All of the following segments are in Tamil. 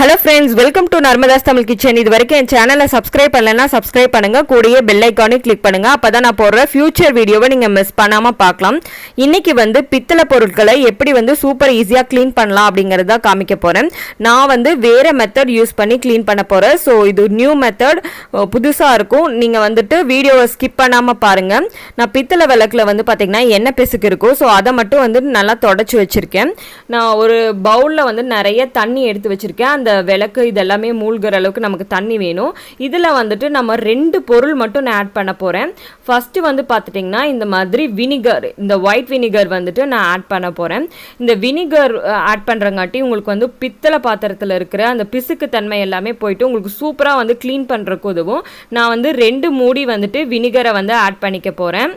Hello friends welcome to Narmada's Tamil kitchen இது வரைக்கும் என் சேனலை சப்ஸ்கிரைப் பண்ணலைன்னா சப்ஸ்கிரைப் பண்ணுங்கள் கூடயே பெல் ஐக்கானே கிளிக் பண்ணுங்கள் அப்போ தான் நான் போடுற ஃபியூச்சர் வீடியோவை நீங்கள் மிஸ் பண்ணாமல் பார்க்கலாம். இன்றைக்கி வந்து பித்தளை பொருட்களை எப்படி வந்து சூப்பர் ஈஸியாக க்ளீன் பண்ணலாம் அப்படிங்கிறத காமிக்க போகிறேன் நான் வந்து வேறு மெத்தட் யூஸ் பண்ணி க்ளீன் பண்ண போகிறேன் ஸோ இது நியூ மெத்தட் புதுசாக இருக்கும். நீங்கள் வந்துட்டு வீடியோவை ஸ்கிப் பண்ணாமல் பாருங்கள் நான் பித்தளை விளக்கில் வந்து பார்த்தீங்கன்னா எண்ணெய் பிசுக்கு இருக்கும். ஸோ அதை மட்டும் வந்துட்டு நல்லா தொடச்சி வச்சுருக்கேன். நான் ஒரு பவுலில் வந்து நிறைய தண்ணி எடுத்து வச்சுருக்கேன். அந்த விளக்கு இதெல்லாமே மூழ்கிற அளவுக்கு நமக்கு தண்ணி வேணும். இதில் வந்துட்டு நம்ம ரெண்டு பொருள் மட்டும் நான் ஆட் பண்ண போகிறேன் ஃபஸ்ட்டு வந்து பார்த்துட்டிங்கன்னா இந்த மாதிரி வினிகர் இந்த ஒயிட் வினிகர் வந்துட்டு நான் ஆட் பண்ண போகிறேன் இந்த வினிகர் ஆட் பண்ணுறங்காட்டி உங்களுக்கு வந்து பித்தளை பாத்திரத்தில் இருக்கிற அந்த பிசுக்கு தன்மை எல்லாமே போயிட்டு உங்களுக்கு சூப்பராக வந்து க்ளீன் பண்ணுறக்கு உதவும். நான் வந்து ரெண்டு மூடி வந்துட்டு வினிகரை வந்து ஆட் பண்ணிக்க போகிறேன்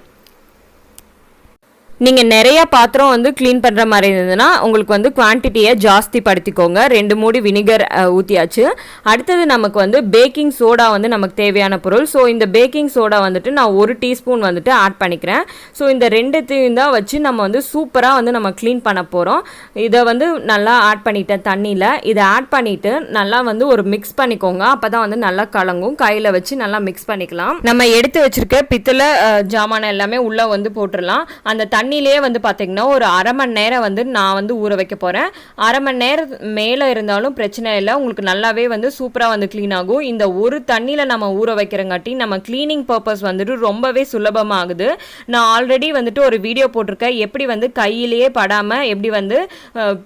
நீங்கள் நிறைய பாத்திரம் வந்து க்ளீன் பண்ணுற மாதிரி இருந்ததுன்னா உங்களுக்கு வந்து குவான்டிட்டியை ஜாஸ்தி படுத்திக்கோங்க. ரெண்டு மூடி வினிகர் ஊற்றியாச்சு அடுத்தது நமக்கு வந்து பேக்கிங் சோடா வந்து நமக்கு தேவையான பொருள். ஸோ இந்த பேக்கிங் சோடா வந்துட்டு நான் ஒரு டீஸ்பூன் வந்துட்டு ஆட் பண்ணிக்கிறேன். ஸோ இந்த ரெண்டுத்தையும் தான் வச்சு நம்ம வந்து சூப்பராக வந்து நம்ம க்ளீன் பண்ண போகிறோம் இதை வந்து நல்லா ஆட் பண்ணிட்டேன் தண்ணியில் இதை ஆட் பண்ணிவிட்டு நல்லா வந்து ஒரு மிக்ஸ் பண்ணிக்கோங்க. அப்போ தான் வந்து நல்லா கலங்கும். கையில் வச்சு நல்லா மிக்ஸ் பண்ணிக்கலாம். நம்ம எடுத்து வச்சுருக்க பித்தளை ஜாமான் எல்லாமே உள்ளே வந்து போட்டுடலாம் அந்த தண்ணி தண்ணியிலே வந்து பார்த்திங்கன்னா ஒரு அரை மணி நேரம் வந்து நான் வந்து ஊற வைக்க போகிறேன் அரை மணி நேரம் மேலே இருந்தாலும் பிரச்சனை இல்லை. உங்களுக்கு நல்லாவே வந்து சூப்பராக வந்து க்ளீன் ஆகும். இந்த ஒரு தண்ணியில் நம்ம ஊற வைக்கிறங்காட்டி நம்ம க்ளீனிங் பர்பஸ் வந்துட்டு ரொம்பவே சுலபமாகுது. நான் ஆல்ரெடி வந்துட்டு ஒரு வீடியோ போட்டிருக்கேன். எப்படி வந்து கையிலேயே படாமல் எப்படி வந்து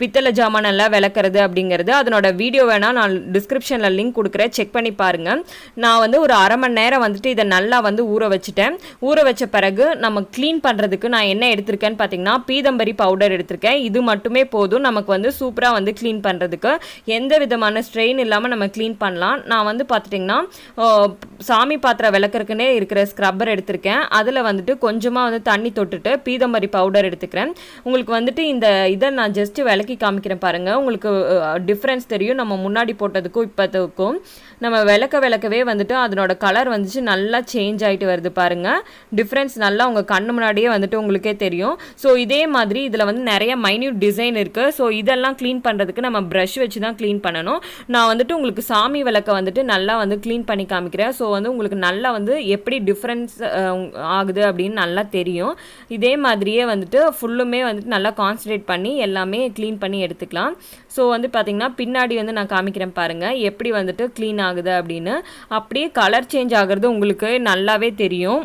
பித்தளை ஜாமான் எல்லாம் விளக்குறது அப்படிங்கிறது. அதனோட வீடியோ வேணால் நான் டிஸ்கிரிப்ஷனில் லிங்க் கொடுக்குறேன். செக் பண்ணி பாருங்கள் நான் வந்து ஒரு அரை மணி நேரம் வந்துட்டு இதை நல்லா வந்து ஊற வச்சுட்டேன். ஊற வச்ச பிறகு நம்ம க்ளீன் பண்ணுறதுக்கு நான் என்ன எடுத்து எடுத்திருக்கேன்னு பார்த்தீங்கன்னா பீதம்பரி பவுடர் எடுத்திருக்கேன். இது மட்டுமே போதும். நமக்கு வந்து சூப்பராக வந்து க்ளீன் பண்ணுறதுக்கு எந்த விதமான ஸ்ட்ரெயின் இல்லாமல் நம்ம க்ளீன் பண்ணலாம். நான் வந்து பார்த்துட்டிங்கன்னா சாமி பாத்திரம் விளக்குறதுக்குனே இருக்கிற ஸ்க்ரப்பர் எடுத்திருக்கேன். அதில் வந்துட்டு கொஞ்சமாக வந்து தண்ணி தொட்டுட்டு பீதம்பரி பவுடர் எடுத்துக்கிறேன். உங்களுக்கு வந்துட்டு இந்த இதை நான் ஜஸ்ட்டு விளக்கி காமிக்கிறேன் பாருங்கள் உங்களுக்கு டிஃப்ரென்ஸ் தெரியும். நம்ம முன்னாடி போட்டதுக்கும் இப்போதுக்கும் நம்ம விளக்க விளக்கவே வந்துட்டு அதனோட கலர் வந்துச்சு. நல்லா சேஞ்ச் ஆகிட்டு வருது பாருங்கள் டிஃப்ரென்ஸ் நல்லா உங்கள் கண்ணு முன்னாடியே வந்துட்டு உங்களுக்கே தெரியும். தெரியும் ஸோ இதே மாதிரி இதில் வந்து நிறைய மைன்யூட் டிசைன் இருக்குது ஸோ இதெல்லாம் க்ளீன் பண்ணுறதுக்கு நம்ம ப்ரஷ் வச்சு தான் க்ளீன் பண்ணணும். நான் வந்துட்டு உங்களுக்கு சாமி விளக்கை வந்துட்டு நல்லா வந்து க்ளீன் பண்ணி காமிக்கிறேன். ஸோ வந்து உங்களுக்கு நல்லா வந்து எப்படி டிஃப்ரென்ஸ் ஆகுது அப்படின்னு நல்லா தெரியும். இதே மாதிரியே வந்துட்டு ஃபுல்லுமே வந்துட்டு நல்லா கான்சன்ட்ரேட் பண்ணி எல்லாமே க்ளீன் பண்ணி எடுத்துக்கலாம். ஸோ வந்து பார்த்திங்கன்னா பின்னாடி வந்து நான் காமிக்கிறேன் பாருங்கள் எப்படி வந்துட்டு க்ளீன் ஆகுது அப்படின்னு. அப்படியே கலர் சேஞ்ச் ஆகிறது உங்களுக்கு நல்லாவே தெரியும்.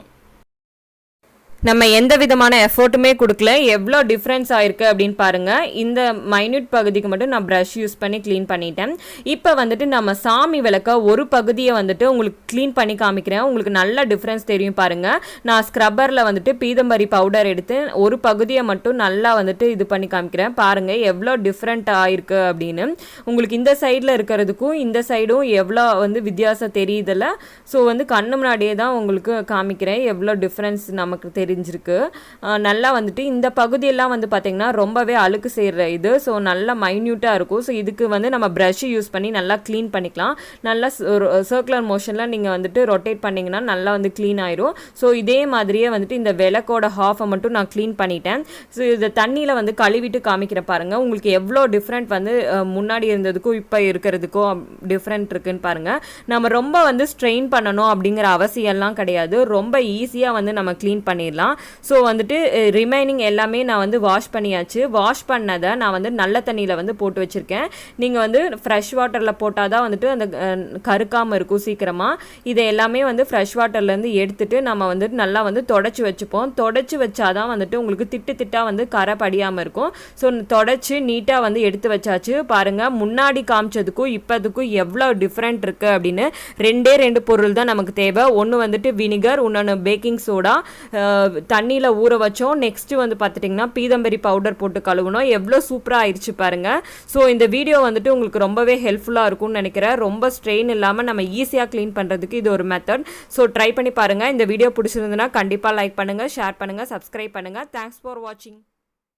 நம்ம எந்த விதமான எஃபர்ட்டுமே கொடுக்கல. எவ்வளோ டிஃப்ரென்ஸ் ஆயிருக்கு அப்படின்னு பாருங்கள் இந்த மைன்யூட் பகுதிக்கு மட்டும் நான் ப்ரஷ் யூஸ் பண்ணி க்ளீன் பண்ணிட்டேன். இப்போ வந்துட்டு நம்ம சாமி விளக்க ஒரு பகுதியை வந்துட்டு உங்களுக்கு க்ளீன் பண்ணி காமிக்கிறேன். உங்களுக்கு நல்ல டிஃப்ரென்ஸ் தெரியும் பாருங்கள் நான் ஸ்க்ரப்பரில் வந்துட்டு பீதம்பரி பவுடர் எடுத்து ஒரு பகுதியை மட்டும் நல்லா வந்துட்டு இது பண்ணி காமிக்கிறேன். பாருங்கள் எவ்வளோ டிஃப்ரெண்ட் ஆயிருக்கு அப்படின்னு. உங்களுக்கு இந்த சைடில் இருக்கிறதுக்கும் இந்த சைடும் எவ்வளோ வந்து வித்தியாசம் தெரியுதில்ல. ஸோ வந்து கண்ணு முன்னாடியே தான் உங்களுக்கு காமிக்கிறேன். எவ்வளோ டிஃப்ரென்ஸ் நமக்கு தெரியும் தெரிஞ்சிருக்கு நல்லா வந்துட்டு இந்த பகுதியெல்லாம் வந்து பார்த்திங்கன்னா ரொம்பவே அழுக்கு செய்கிற இது. ஸோ நல்லா மைன்யூட்டாக இருக்கும். ஸோ இதுக்கு வந்து நம்ம ப்ரஷ் யூஸ் பண்ணி நல்லா க்ளீன் பண்ணிக்கலாம். நல்லா சர்க்குலர் மோஷனில் நீங்கள் வந்துட்டு ரொட்டேட் பண்ணிங்கன்னா நல்லா வந்து க்ளீன் ஆயிரும். ஸோ இதே மாதிரியே வந்துட்டு இந்த விளக்கோட ஹாஃபை மட்டும் நான் க்ளீன் பண்ணிட்டேன். ஸோ இதை தண்ணியில் வந்து கழுவிட்டு காமிக்கிற பாருங்கள் உங்களுக்கு எவ்வளோ டிஃப்ரெண்ட் வந்து முன்னாடி இருந்ததுக்கும் இப்போ இருக்கிறதுக்கும் டிஃப்ரெண்ட் இருக்குன்னு பாருங்கள் நம்ம ரொம்ப வந்து ஸ்ட்ரெயின் பண்ணணும் அப்படிங்கிற அவசியம்லாம் கிடையாது. ரொம்ப ஈஸியாக வந்து நம்ம க்ளீன் பண்ணிடலாம். பண்ணிடலாம். ஸோ வந்துட்டு ரிமைனிங் எல்லாமே நான் வந்து வாஷ் பண்ணியாச்சு. வாஷ் பண்ணதை நான் வந்து நல்ல தண்ணியில் வந்து போட்டு வச்சுருக்கேன். நீங்கள் வந்து ஃப்ரெஷ் வாட்டரில் போட்டால் தான் வந்துட்டு அந்த கருக்காமல் இருக்கும் சீக்கிரமாக இதை எல்லாமே வந்து ஃப்ரெஷ் வாட்டர்லேருந்து எடுத்துகிட்டு நம்ம வந்துட்டு நல்லா வந்து தொடச்சி வச்சுப்போம். தொடச்சி வச்சாதான் வந்துட்டு உங்களுக்கு திட்டு திட்டாக வந்து கரை படியாமல் இருக்கும். ஸோ தொடச்சி நீட்டாக வந்து எடுத்து வச்சாச்சு. பாருங்கள் முன்னாடி காமிச்சதுக்கும் இப்போதுக்கும் எவ்வளோ டிஃப்ரெண்ட் இருக்குது அப்படின்னு. ரெண்டே ரெண்டு பொருள் தான் நமக்கு தேவை. ஒன்று வந்துட்டு வினிகர் இன்னொன்று பேக்கிங் சோடா தண்ணியில் ஊற வச்சோம். நெக்ஸ்ட்டு வந்து பார்த்துட்டிங்கன்னா பீதம்பரி பவுடர் போட்டு கழுவுனோம். எவ்வளோ சூப்பராக ஆயிடுச்சு பாருங்கள் ஸோ இந்த வீடியோ வந்துட்டு உங்களுக்கு ரொம்பவே ஹெல்ப்ஃபுல்லாக இருக்கும்னு நினைக்கிறேன். ரொம்ப ஸ்ட்ரெயின் இல்லாமல் நம்ம ஈஸியாக க்ளீன் பண்ணுறதுக்கு இது ஒரு மெத்தட் ஸோ ட்ரை பண்ணி பாருங்கள் இந்த வீடியோ பிடிச்சிருந்துன்னா கண்டிப்பாக லைக் பண்ணுங்கள் ஷேர் பண்ணுங்கள் சப்ஸ்கிரைப் பண்ணுங்கள் தேங்க்ஸ் ஃபார் வாட்சிங்